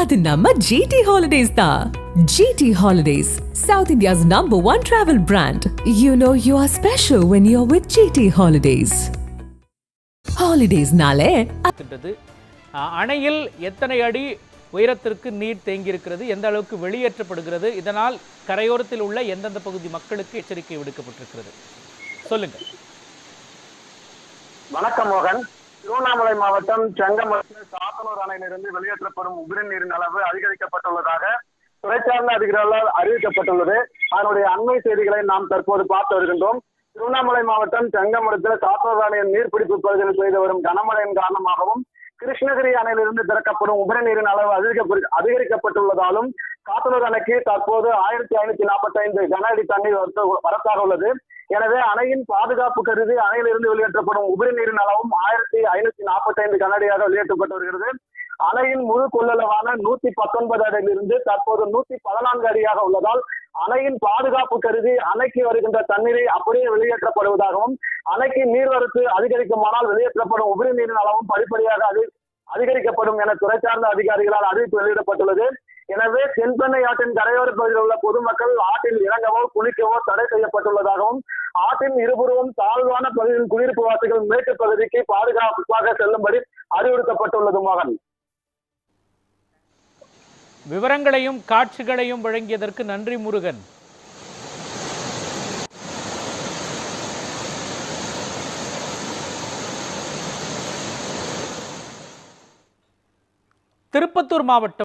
அது நம்ம GT holidays தான். GT holidays south India's number one travel brand you know you are special when you are with GT holidays ஹாலிடேஸ்னாலே அணையில் எத்தனை அடி உயரத்திற்கு நீர் தேங்கியிருக்கிறது எந்த அளவுக்கு வெளியேற்றப்படுகிறது இதனால் கரையோரத்தில் உள்ள எந்தெந்த பகுதி மக்களுக்கு எச்சரிக்கை விடுக்கப்பட்டிருக்கிறது? சொல்லுங்க. வணக்கம் மோகன். திருவண்ணாமலை மாவட்டம் செங்கமரத்தில் சாத்தனூர் அணையிலிருந்து வெளியேற்றப்படும் உபரி நீரின் அளவு அதிகரிக்கப்பட்டுள்ளதாக துறை சார்ந்த அதிகாரிகளால் அறிவிக்கப்பட்டுள்ளது. அதனுடைய அண்மை செய்திகளை நாம் தற்போது பார்த்து வருகின்றோம். திருவண்ணாமலை மாவட்டம் செங்கமரத்தில் சாத்தனூர் அணையின் நீர்பிடிப்பு பகுதியில் பெய்து வரும் கனமழையின் காரணமாகவும் கிருஷ்ணகிரி அணையிலிருந்து திறக்கப்படும் உபரி நீரின் அளவு அதிகரிக்கப்பட்டு அதிகரிக்கப்பட்டுள்ளதாலும் காத்தலூர் அணைக்கு தற்போது ஆயிரத்தி ஐநூத்தி நாற்பத்தி ஐந்து கன அடி தண்ணீர் வரத்தாக உள்ளது. எனவே அணையின் பாதுகாப்பு கருதி அணையிலிருந்து வெளியேற்றப்படும் உபரி நீரின் அளவும் ஆயிரத்தி ஐநூத்தி நாற்பத்தி ஐந்து கனஅடியாக வெளியேற்றப்பட்டு வருகிறது அணையின் முழு கொள்ளளவான நூத்தி பத்தொன்பது அடியிலிருந்து தற்போது நூத்தி பதினான்கு அடியாக உள்ளதால் அணையின் பாதுகாப்பு கருதி அணைக்கு வருகின்ற தண்ணீரை அப்படியே வெளியேற்றப்படுவதாகவும் அணைக்கு நீர்வரத்து அதிகரிக்குமானால் வெளியேற்றப்படும் உபரி நீரின் அளவும் படிப்படியாக அதி அதிகரிக்கப்படும் என துறை சார்ந்த அதிகாரிகளால் அறிவிப்பு வெளியிடப்பட்டுள்ளது. எனவே தென்பெண்ணை ஆற்றின் கரையோர பகுதியில் உள்ள பொதுமக்கள் ஆற்றில் இறங்கவோ குளிக்கவோ தடை செய்யப்பட்டுள்ளதாகவும் ஆற்றின் இருபுறமும் தாழ்வான பகுதியில் குடியிருப்பு வாசிகள் மேற்கு பகுதிக்கு பாதுகாப்பாக செல்லும்படி அறிவுறுத்தப்பட்டுள்ளது மகன். விவரங்களையும் காட்சிகளையும் வழங்கியதற்கு நன்றி முருகன். திருப்பத்தூர் மாவட்டம்